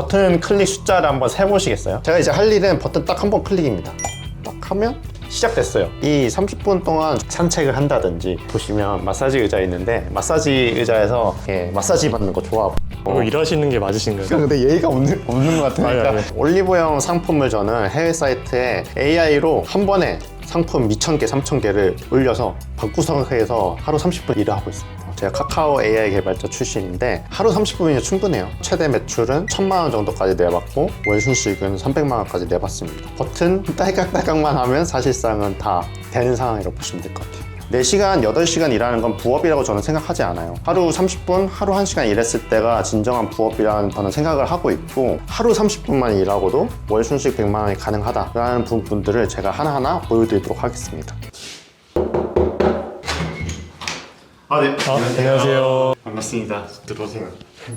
버튼 클릭 숫자를 한번 세보시겠어요? 제가 이제 할 일은 버튼 딱 한 번 클릭입니다. 딱 하면 시작됐어요. 이 30분 동안 산책을 한다든지 보시면 마사지 의자 있는데 마사지 의자에서 예, 마사지 받는 거 좋아하고 이거 일하시는 게 맞으신가요? 근데 예의가 없는, 없는 것 같으니까 아니, 아니. 올리브영 상품을 저는 해외 사이트에 AI로 한 번에 상품 2,000개, 3,000개를 올려서 방구석에서 하루 30분 일을 하고 있습니다. 제가 카카오 AI 개발자 출신인데 하루 30분이면 충분해요. 최대 매출은 1,000만 원 정도까지 내봤고 월 순수익은 300만 원까지 내봤습니다. 버튼 딸깍딸깍만 하면 사실상은 다 되는 상황이라고 보시면 될 것 같아요. 4시간, 8시간 일하는 건 부업이라고 저는 생각하지 않아요. 하루 30분, 하루 1시간 일했을 때가 진정한 부업이라는 저는 생각을 하고 있고 하루 30분만 일하고도 월 순수익 100만 원이 가능하다라는 부분들을 제가 하나하나 보여드리도록 하겠습니다. 아, 네. 아, 안녕하세요. 반갑습니다. 들어오세요.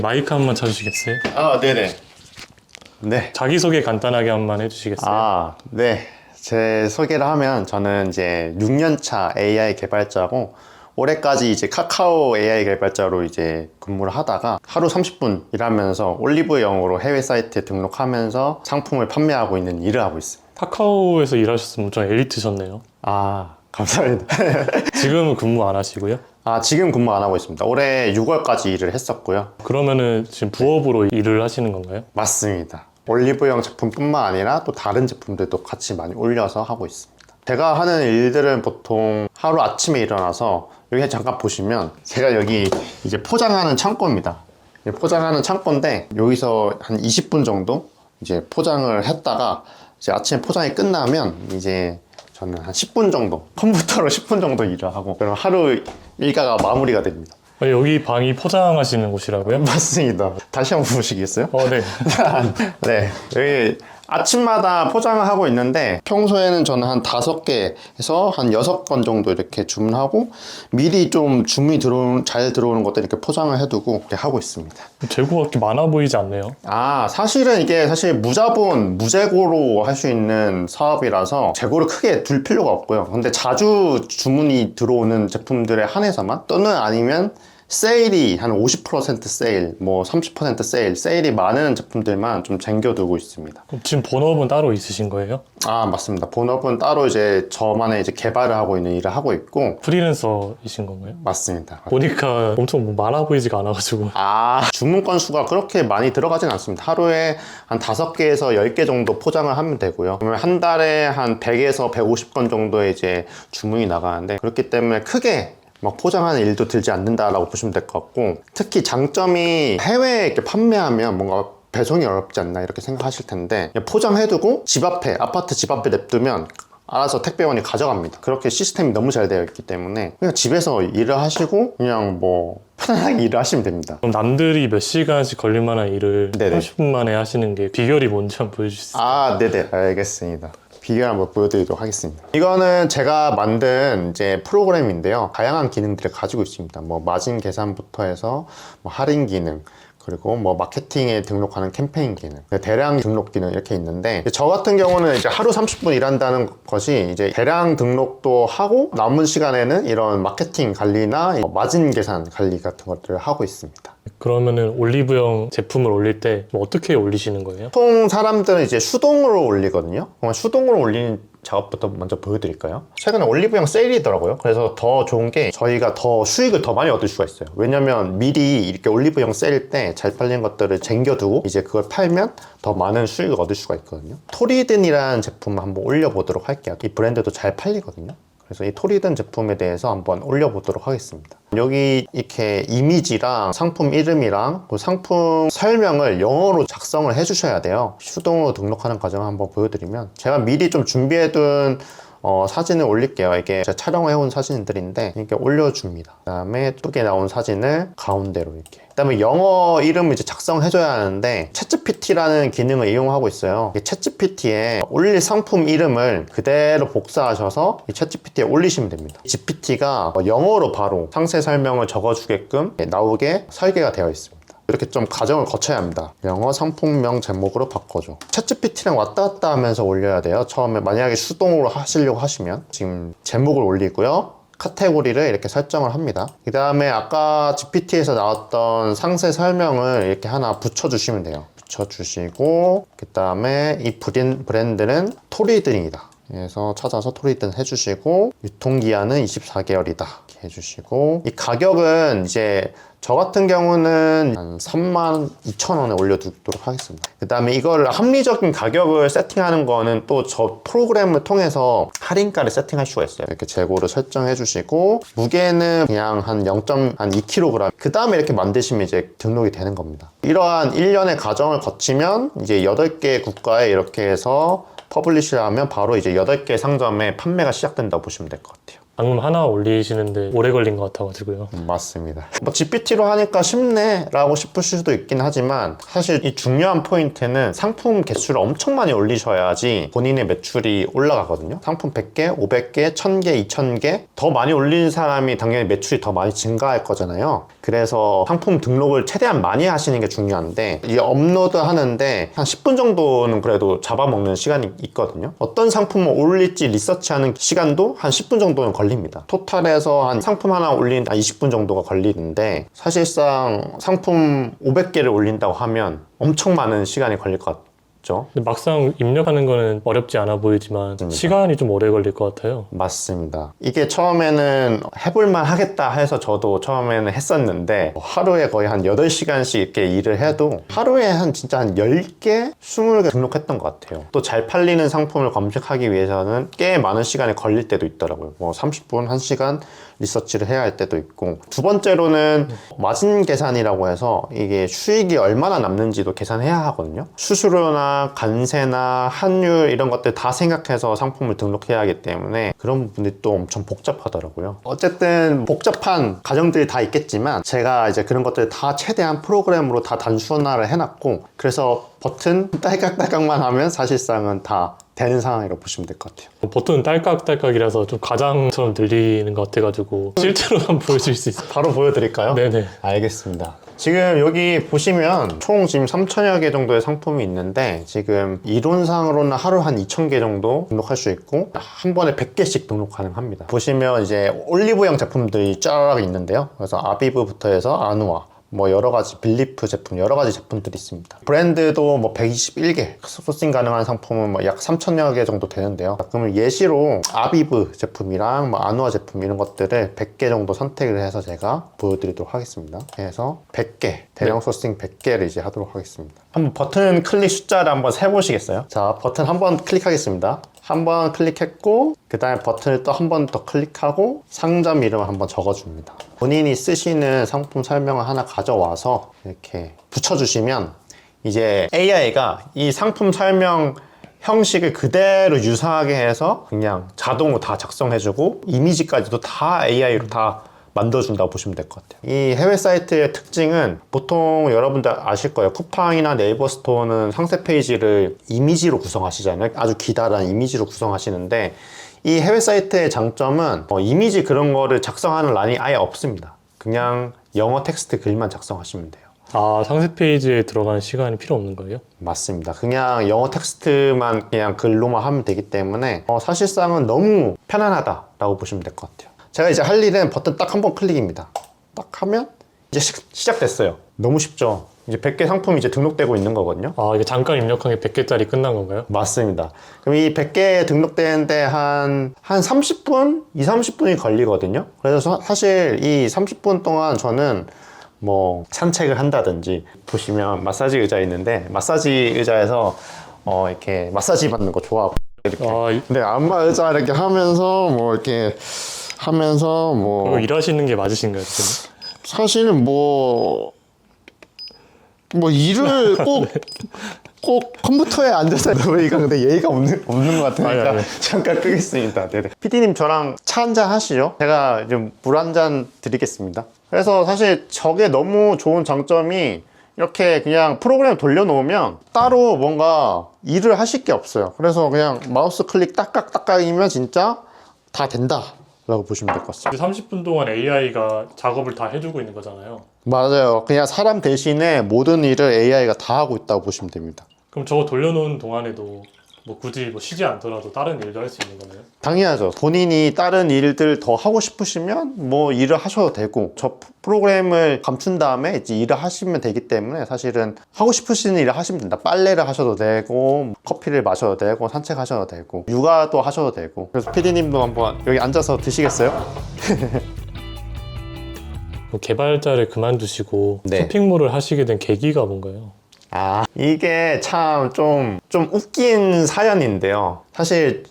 마이크 한 번 쳐주시겠어요? 아, 네네. 네. 자기소개 간단하게 한 번 해주시겠어요? 아, 네. 제 소개를 하면 저는 이제 6년차 AI 개발자고 올해까지 이제 카카오 AI 개발자로 이제 근무를 하다가 하루 30분 일하면서 올리브영으로 해외 사이트에 등록하면서 상품을 판매하고 있는 일을 하고 있습니다. 카카오에서 일하셨으면 좀 엘리트셨네요. 아, 감사합니다. 지금은 근무 안 하시고요. 아, 지금 근무 안 하고 있습니다. 올해 6월까지 일을 했었고요. 그러면은 지금 부업으로 일을 하시는 건가요? 맞습니다. 올리브영 제품뿐만 아니라 또 다른 제품들도 같이 많이 올려서 하고 있습니다. 제가 하는 일들은 보통 하루 아침에 일어나서 여기 잠깐 보시면 제가 여기 이제 포장하는 창고입니다. 이 포장하는 창고인데 여기서 한 20분 정도 이제 포장을 했다가 이제 아침에 포장이 끝나면 이제 저는 한 10분 정도 컴퓨터로 10분 정도 일을 하고 그럼 하루 일과가 마무리가 됩니다. 아, 여기 방이 포장하시는 곳이라고요? 맞습니다. 다시 한번 보시겠어요? 어, 네. 네, 여기 아침마다 포장을 하고 있는데 평소에는 저는 한 다섯 개에서 한 여섯 건 정도 이렇게 주문하고 미리 좀 주문이 들어오는 잘 들어오는 것들 이렇게 포장을 해두고 이렇게 하고 있습니다. 재고가 그렇게 많아 보이지 않네요. 아 사실은 이게 사실 무자본 무재고로 할 수 있는 사업이라서 재고를 크게 둘 필요가 없고요. 근데 자주 주문이 들어오는 제품들에 한해서만 또는 아니면 세일이 한 50% 세일, 뭐 30% 세일, 세일이 많은 제품들만 좀 쟁겨두고 있습니다. 그럼 지금 본업은 따로 있으신 거예요? 아 맞습니다. 본업은 따로 이제 저만의 이제 개발을 하고 있는 일을 하고 있고 프리랜서이신 건가요? 맞습니다. 보니까 엄청 뭐 많아 보이지가 않아가지고. 아 주문 건수가 그렇게 많이 들어가진 않습니다. 하루에 한 5개에서 10개 정도 포장을 하면 되고요. 그러면 한 달에 한 100에서 150건 정도의 이제 주문이 나가는데 그렇기 때문에 크게 막 포장하는 일도 들지 않는다라고 보시면 될 것 같고 특히 장점이 해외에 이렇게 판매하면 뭔가 배송이 어렵지 않나 이렇게 생각하실 텐데 포장해두고 집 앞에 아파트 집 앞에 냅두면 알아서 택배원이 가져갑니다. 그렇게 시스템이 너무 잘 되어 있기 때문에 그냥 집에서 일을 하시고 그냥 뭐 편안하게 일을 하시면 됩니다. 그럼 남들이 몇 시간씩 걸릴 만한 일을 네네. 30분 만에 하시는 게 비결이 뭔지 한번 보여주실 수 있어요? 아, 네네. 알겠습니다. 비교 한번 보여드리도록 하겠습니다. 이거는 제가 만든 이제 프로그램인데요. 다양한 기능들을 가지고 있습니다. 뭐 마진 계산부터 해서 뭐 할인 기능, 그리고 뭐 마케팅에 등록하는 캠페인 기능, 대량 등록 기능 이렇게 있는데 저 같은 경우는 이제 하루 30분 일한다는 것이 이제 대량 등록도 하고 남은 시간에는 이런 마케팅 관리나 마진 계산 관리 같은 것들을 하고 있습니다. 그러면은 올리브영 제품을 올릴 때 뭐 어떻게 올리시는 거예요? 보통 사람들은 이제 수동으로 올리거든요. 수동으로 올리는 작업부터 먼저 보여드릴까요? 최근에 올리브영 세일이더라고요. 그래서 더 좋은 게 저희가 더 수익을 더 많이 얻을 수가 있어요. 왜냐면 미리 이렇게 올리브영 세일 때 잘 팔린 것들을 쟁겨두고 이제 그걸 팔면 더 많은 수익을 얻을 수가 있거든요. 토리든이라는 제품을 한번 올려보도록 할게요. 이 브랜드도 잘 팔리거든요. 그래서 이 토리든 제품에 대해서 한번 올려보도록 하겠습니다. 여기 이렇게 이미지랑 상품 이름이랑 그 상품 설명을 영어로 작성을 해주셔야 돼요. 수동으로 등록하는 과정을 한번 보여드리면 제가 미리 좀 준비해둔 어, 사진을 올릴게요. 이게 제가 촬영해온 사진들인데 이렇게 올려줍니다. 그 다음에 예쁘게 나온 사진을 가운데로 이렇게. 그 다음에 영어 이름을 이제 작성해줘야 하는데 챗GPT라는 기능을 이용하고 있어요. 이 챗GPT에 올릴 상품 이름을 그대로 복사하셔서 이 챗GPT에 올리시면 됩니다. GPT가 영어로 바로 상세 설명을 적어주게끔 나오게 설계가 되어 있습니다. 이렇게 좀 과정을 거쳐야 합니다. 영어 상품명 제목으로 바꿔줘. 챗GPT랑 왔다 갔다 하면서 올려야 돼요. 처음에 만약에 수동으로 하시려고 하시면 지금 제목을 올리고요. 카테고리를 이렇게 설정을 합니다. 그 다음에 아까 GPT에서 나왔던 상세 설명을 이렇게 하나 붙여주시면 돼요. 붙여주시고 그 다음에 이 브랜, 브랜드는 토리든이다. 그래서 찾아서 토리든 해주시고 유통기한은 24개월이다 이렇게 해주시고 이 가격은 이제 저 같은 경우는 한 3만 2천 원에 올려두도록 하겠습니다. 그 다음에 이걸 합리적인 가격을 세팅하는 거는 또 저 프로그램을 통해서 할인가를 세팅할 수가 있어요. 이렇게 재고를 설정해 주시고 무게는 그냥 한 0.2kg 그 다음에 이렇게 만드시면 이제 등록이 되는 겁니다. 이러한 1년의 과정을 거치면 이제 8개 국가에 이렇게 해서 퍼블리시를 하면 바로 이제 8개 상점에 판매가 시작된다고 보시면 될 것 같아요. 방금 하나 올리시는데 오래 걸린 것 같아가지고요. 음, 맞습니다. 뭐 GPT로 하니까 쉽네 라고 싶을 수도 있긴 하지만 사실 이 중요한 포인트는 상품 개수를 엄청 많이 올리셔야지 본인의 매출이 올라가거든요. 상품 100개, 500개, 1000개, 2000개 더 많이 올리는 사람이 당연히 매출이 더 많이 증가할 거잖아요. 그래서 상품 등록을 최대한 많이 하시는 게 중요한데 이 업로드 하는데 한 10분 정도는 그래도 잡아먹는 시간이 있거든요. 어떤 상품을 올릴지 리서치하는 시간도 한 10분 정도는 걸립니다. 토탈에서 한 상품 하나 올리는 한 20분 정도가 걸리는데 사실상 상품 500개를 올린다고 하면 엄청 많은 시간이 걸릴 것 같 죠. 근데 막상 입력하는 거는 어렵지 않아 보이지만 맞습니다. 시간이 좀 오래 걸릴 것 같아요. 맞습니다. 이게 처음에는 해볼만 하겠다 해서 저도 처음에는 했었는데 하루에 거의 한 8시간씩 이렇게 일을 해도 하루에 한 진짜 한 10개, 20개 등록했던 것 같아요. 또 잘 팔리는 상품을 검색하기 위해서는 꽤 많은 시간이 걸릴 때도 있더라고요. 뭐 30분, 1시간 리서치를 해야 할 때도 있고 두 번째로는 마진 계산이라고 해서 이게 수익이 얼마나 남는지도 계산해야 하거든요. 수수료나 관세나 환율 이런 것들 다 생각해서 상품을 등록해야 하기 때문에 그런 부분이 또 엄청 복잡하더라고요. 어쨌든 복잡한 과정들이 다 있겠지만 제가 이제 그런 것들 다 최대한 프로그램으로 다 단순화를 해놨고 그래서 버튼 딸깍딸깍만 하면 사실상은 다 되는 상황이라고 보시면 될 것 같아요. 버튼 딸깍딸깍이라서 좀 과장처럼 들리는 것 같아가지고 실제로 한번 보여줄 수 있어요. 바로 보여드릴까요? 네네. 알겠습니다. 지금 여기 보시면 총 지금 3천여 개 정도의 상품이 있는데 지금 이론상으로는 하루 한 2천 개 정도 등록할 수 있고 한 번에 100개씩 등록 가능합니다. 보시면 이제 올리브영 제품들이 쫙 있는데요. 그래서 아비브부터 해서 아누아 뭐 여러 가지 빌리프 제품 여러 가지 제품들이 있습니다. 브랜드도 뭐 121개 소싱 가능한 상품은 뭐 약 3천여 개 정도 되는데요. 그러면 예시로 아비브 제품이랑 뭐 아누아 제품 이런 것들을 100개 정도 선택을 해서 제가 보여드리도록 하겠습니다. 그래서 100개 대량 소싱 100개를 이제 하도록 하겠습니다. 한번 버튼 클릭 숫자를 한번 세보시겠어요? 자 버튼 한번 클릭하겠습니다. 한 번 클릭했고 그 다음에 버튼을 또 한 번 더 클릭하고 상점 이름을 한번 적어줍니다. 본인이 쓰시는 상품 설명을 하나 가져와서 이렇게 붙여주시면 이제 AI가 이 상품 설명 형식을 그대로 유사하게 해서 그냥 자동으로 다 작성해주고 이미지까지도 다 AI로 다 만들어준다고 보시면 될 것 같아요. 이 해외 사이트의 특징은 보통 여러분들 아실 거예요. 쿠팡이나 네이버 스토어는 상세 페이지를 이미지로 구성하시잖아요. 아주 기다란 이미지로 구성하시는데 이 해외 사이트의 장점은 어, 이미지 그런 거를 작성하는 란이 아예 없습니다. 그냥 영어 텍스트 글만 작성하시면 돼요. 아 상세 페이지에 들어가는 시간이 필요 없는 거예요? 맞습니다. 그냥 영어 텍스트만 그냥 글로만 하면 되기 때문에 어, 사실상은 너무 편안하다라고 보시면 될 것 같아요. 제가 이제 할 일은 버튼 딱 한 번 클릭입니다. 딱 하면 이제 시, 시작됐어요. 너무 쉽죠. 이제 100개 상품이 이제 등록되고 있는 거거든요. 아 이게 잠깐 입력한 게 100개짜리 끝난 건가요? 맞습니다. 그럼 이 100개 등록되는데 한, 한 30분? 2, 30분이 걸리거든요. 그래서 사- 사실 이 30분 동안 저는 뭐 산책을 한다든지 보시면 마사지 의자 있는데 마사지 의자에서 어 이렇게 마사지 받는 거 좋아하고 이렇게 아 이- 근데 안마 의자 이렇게 하면서 뭐 이렇게 하면서 뭐 그거 일하시는 게 맞으신가요? 지금? 사실은 뭐, 뭐 일을 꼭, 꼭 컴퓨터에 앉아서 너희가 근데 예의가 없는, 없는 것 같으니까 아니, 아니. 잠깐 끄겠습니다. 네네. PD님 저랑 차 한 잔 하시죠? 제가 좀 물 한 잔 드리겠습니다. 그래서 사실 저게 너무 좋은 장점이 이렇게 그냥 프로그램 돌려놓으면 따로 뭔가 일을 하실 게 없어요. 그래서 그냥 마우스 클릭 딱딱딱딱이면 진짜 다 된다. 라고 보시면 될 것 같습니다. 30분 동안 AI가 작업을 다 해주고 있는 거잖아요. 맞아요. 그냥 사람 대신에 모든 일을 AI가 다 하고 있다고 보시면 됩니다. 그럼 저거 돌려놓은 동안에도 뭐 굳이 뭐 쉬지 않더라도 다른 일도 할 수 있는 거네요. 당연하죠. 본인이 다른 일들 더 하고 싶으시면 뭐 일을 하셔도 되고 저 프로그램을 감춘 다음에 이제 일을 하시면 되기 때문에 사실은 하고 싶으신 일을 하시면 된다. 빨래를 하셔도 되고 커피를 마셔도 되고 산책하셔도 되고 육아도 하셔도 되고 그래서 PD님도 한번 여기 앉아서 드시겠어요? 뭐 개발자를 그만두시고 네. 쇼핑몰을 하시게 된 계기가 뭔가요? 아 이게 참 좀 좀 웃긴 사연인데요. 사실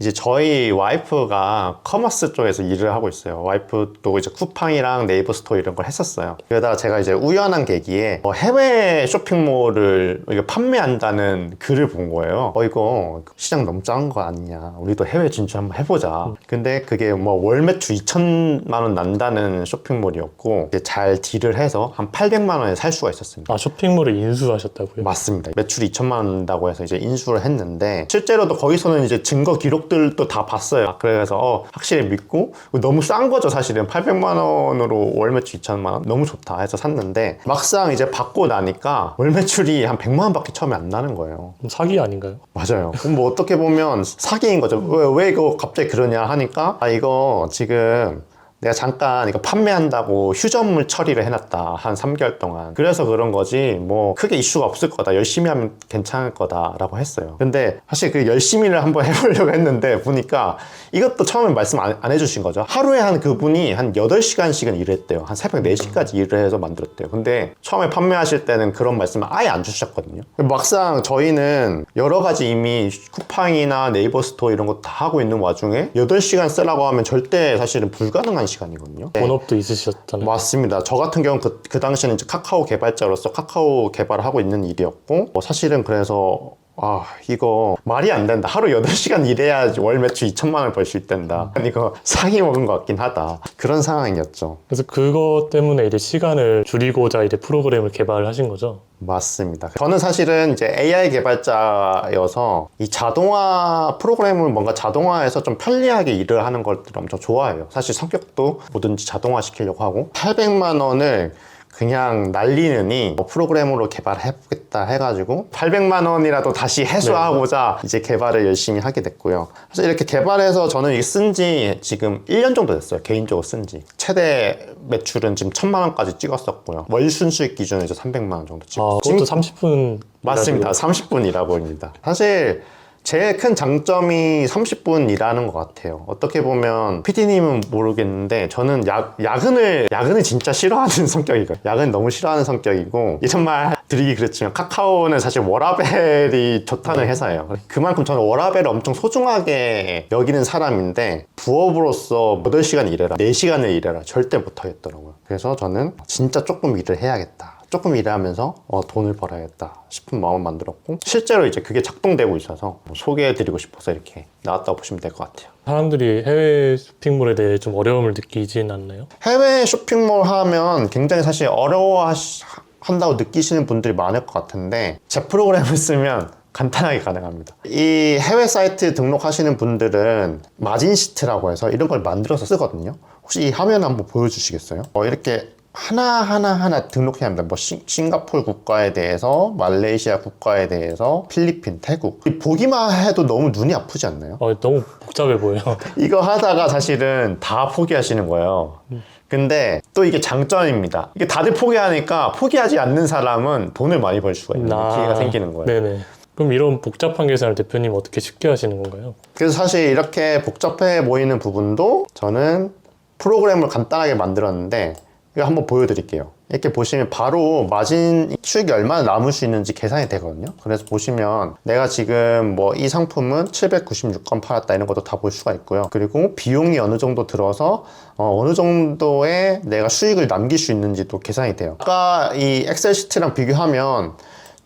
이제 저희 와이프가 커머스 쪽에서 일을 하고 있어요. 와이프도 이제 쿠팡이랑 네이버 스토어 이런 걸 했었어요. 그러다가 제가 이제 우연한 계기에 어, 해외 쇼핑몰을 판매한다는 글을 본 거예요. 어 이거 시장 너무 작은 거 아니냐. 우리도 해외 진출 한번 해보자. 근데 그게 뭐 월 매출 2천만 원 난다는 쇼핑몰이었고 이제 잘 딜을 해서 한 800만 원에 살 수가 있었습니다. 아 쇼핑몰을 인수하셨다고요? 맞습니다. 매출이 2천만 원다고 해서 이제 인수를 했는데 실제로도 거기서는 이제 증거 기록 들도 다 봤어요. 그래서 어, 확실히 믿고 너무 싼 거죠 사실은 800만 원으로 월 매출 2천만 원 너무 좋다 해서 샀는데 막상 이제 받고 나니까 월 매출이 한 100만 원밖에 처음에 안 나는 거예요. 그럼 사기 아닌가요? 맞아요. 그럼 뭐 어떻게 보면 사기인 거죠. 왜, 왜 이거 갑자기 그러냐 하니까 아 이거 지금 내가 잠깐 이거 판매한다고 휴전물 처리를 해놨다 한 3개월 동안. 그래서 그런 거지 뭐 크게 이슈가 없을 거다. 열심히 하면 괜찮을 거다라고 했어요. 근데 사실 그 열심히를 한번 해보려고 했는데 보니까 이것도 처음에 말씀 안, 안 해주신 거죠. 하루에 한 그분이 한 8시간씩은 일했대요. 한 새벽 4시까지 일을 해서 만들었대요. 근데 처음에 판매하실 때는 그런 말씀을 아예 안 주셨거든요. 막상 저희는 여러 가지 이미 쿠팡이나 네이버 스토어 이런 거 다 하고 있는 와중에 8시간 쓰라고 하면 절대 사실은 불가능한 시간이거든요 본업도 있으셨잖아요. 맞습니다. 저 같은 경우는 그, 그 당시에는 이제 카카오 개발자로서 카카오 개발을 하고 있는 일이었고, 뭐 사실은 그래서, 아, 이거 말이 안 된다. 하루 8시간 일해야 월 매출 2천만 원을 벌수 있단다. 이거 사기 먹은 것 같긴 하다. 그런 상황이었죠. 그래서 그것 때문에 이제 시간을 줄이고자 이제 프로그램을 개발하신 거죠. 맞습니다. 저는 사실은 이제 AI 개발자여서 이 자동화 프로그램을 뭔가 자동화해서 좀 편리하게 일을 하는 것들을 엄청 좋아해요. 사실 성격도 뭐든지 자동화 시키려고 하고 800만 원을 그냥 날리느니 뭐 프로그램으로 개발해보겠다 해가지고 800만 원이라도 다시 해소하고자 이제 개발을 열심히 하게 됐고요. 사실 이렇게 개발해서 저는 쓴 지 지금 1년 정도 됐어요. 개인적으로 쓴 지. 최대 매출은 지금 1000만 원까지 찍었었고요. 월 순수익 이제 300만 원 정도 찍고. 아, 그것도 30분 맞습니다. 30분 일하고 입니다. 사실 제일 큰 장점이 30분 일하는 것 같아요. 어떻게 보면 PD님은 모르겠는데 저는 야, 야근을 야근을 진짜 싫어하는 성격이거든요. 야근 너무 싫어하는 성격이고 이런 말 드리기 그렇지만 카카오는 사실 워라벨이 좋다는 회사예요. 그만큼 저는 워라벨을 엄청 소중하게 여기는 사람인데 부업으로서 8시간 일해라, 4시간을 일해라 절대 못하겠더라고요. 그래서 저는 진짜 조금 일을 해야겠다. 조금 일하면서 어, 돈을 벌어야겠다 싶은 마음을 만들었고 실제로 이제 그게 작동되고 있어서 뭐 소개해드리고 싶어서 이렇게 나왔다고 보시면 될 것 같아요. 사람들이 해외 쇼핑몰에 대해 좀 어려움을 느끼진 않나요? 해외 쇼핑몰 하면 굉장히 사실 어려워한다고 느끼시는 분들이 많을 것 같은데 제 프로그램을 쓰면 간단하게 가능합니다. 이 해외 사이트 등록하시는 분들은 마진 시트라고 해서 이런 걸 만들어서 쓰거든요. 혹시 이 화면 한번 보여주시겠어요? 어, 이렇게 하나 하나 하나 등록해야 합니다. 뭐 싱, 싱가폴 국가에 대해서, 말레이시아 국가에 대해서, 필리핀, 태국. 이 보기만 해도 너무 눈이 아프지 않나요? 어, 너무 복잡해 보여요. 이거 하다가 사실은 다 포기하시는 거예요. 근데 또 이게 장점입니다. 이게 다들 포기하니까 포기하지 않는 사람은 돈을 많이 벌 수가 있는 아, 기회가 생기는 거예요. 네네. 그럼 이런 복잡한 계산을 대표님 어떻게 쉽게 하시는 건가요? 그래서 사실 이렇게 복잡해 보이는 부분도 저는 프로그램을 간단하게 만들었는데 이거 한번 보여드릴게요. 이렇게 보시면 바로 마진 수익이 얼마나 남을 수 있는지 계산이 되거든요. 그래서 보시면 내가 지금 뭐 이 상품은 796건 팔았다 이런 것도 다 볼 수가 있고요. 그리고 비용이 어느 정도 들어서 어, 느 정도의 내가 수익을 남길 수 있는지도 계산이 돼요. 아까 이 엑셀 시트랑 비교하면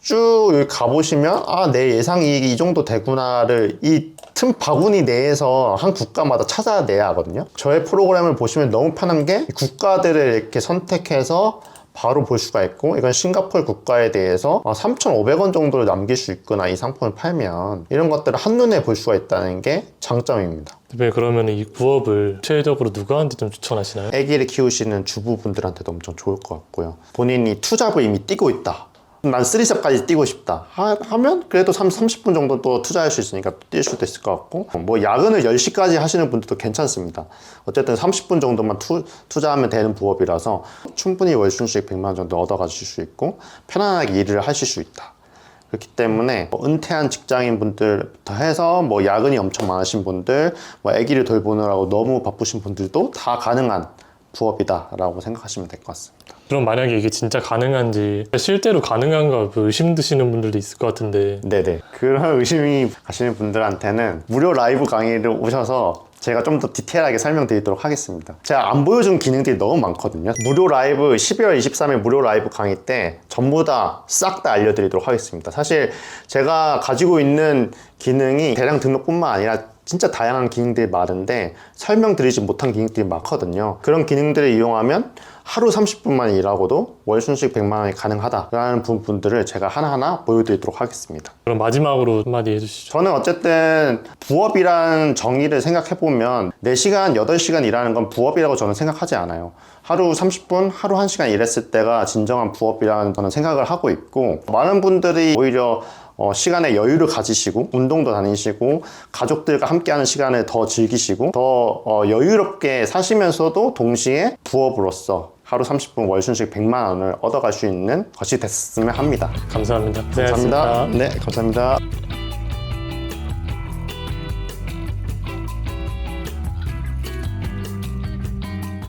쭉 가보시면 아 내 예상 이익이 이 정도 되구나를 이 틈 바구니 내에서 한 국가마다 찾아내야 하거든요. 저의 프로그램을 보시면 너무 편한 게 국가들을 이렇게 선택해서 바로 볼 수가 있고 이건 싱가폴 국가에 대해서 3,500원 정도를 남길 수 있구나 이 상품을 팔면 이런 것들을 한눈에 볼 수가 있다는 게 장점입니다. 대표님 그러면 이 부업을 최적으로 누구한테 좀 추천하시나요? 아기를 키우시는 주부분들한테도 엄청 좋을 것 같고요. 본인이 투잡을 이미 뛰고 있다 난 3샵까지 뛰고 싶다. 하, 면 그래도 30, 분 정도 또 투자할 수 있으니까 뛸 수도 있을 것 같고. 뭐 야근을 10시까지 하시는 분들도 괜찮습니다. 어쨌든 30분 정도만 투, 투자하면 되는 부업이라서 충분히 월순수익 100만 원 정도 얻어 가실 수 있고 편안하게 일을 하실 수 있다. 그렇기 때문에 뭐 은퇴한 직장인 분들부터 해서 뭐 야근이 엄청 많으신 분들, 뭐 아기를 돌보느라고 너무 바쁘신 분들도 다 가능한 부업이다라고 생각하시면 될 것 같습니다. 그럼 만약에 이게 진짜 가능한지 실제로 가능한가 그 의심 드시는 분들도 있을 것 같은데 네네. 그런 의심이 가시는 분들한테는 무료 라이브 강의를 오셔서 제가 좀 더 디테일하게 설명드리도록 하겠습니다. 제가 안 보여준 기능들이 너무 많거든요. 무료 라이브 12월 23일 무료 라이브 강의 때 전부 다 싹 다 알려드리도록 하겠습니다. 사실 제가 가지고 있는 기능이 대량 등록뿐만 아니라 진짜 다양한 기능들이 많은데 설명드리지 못한 기능들이 많거든요. 그런 기능들을 이용하면 하루 30분만 일하고도 월 순수익 100만 원이 가능하다라는 부분들을 제가 하나하나 보여드리도록 하겠습니다. 그럼 마지막으로 한마디 해주시죠. 저는 어쨌든 부업이라는 정의를 생각해보면 4시간, 8시간 일하는 건 부업이라고 저는 생각하지 않아요. 하루 30분, 하루 1시간 일했을 때가 진정한 부업이라는 저는 생각을 하고 있고 많은 분들이 오히려 어, 시간에 여유를 가지시고 운동도 다니시고 가족들과 함께하는 시간을 더 즐기시고 더 어, 여유롭게 사시면서도 동시에 부업으로서 하루 30분 월순식 100만 원을 얻어갈 수 있는 것이 됐으면 합니다. 감사합니다. 감사합니다. 고생하셨습니다. 네, 감사합니다.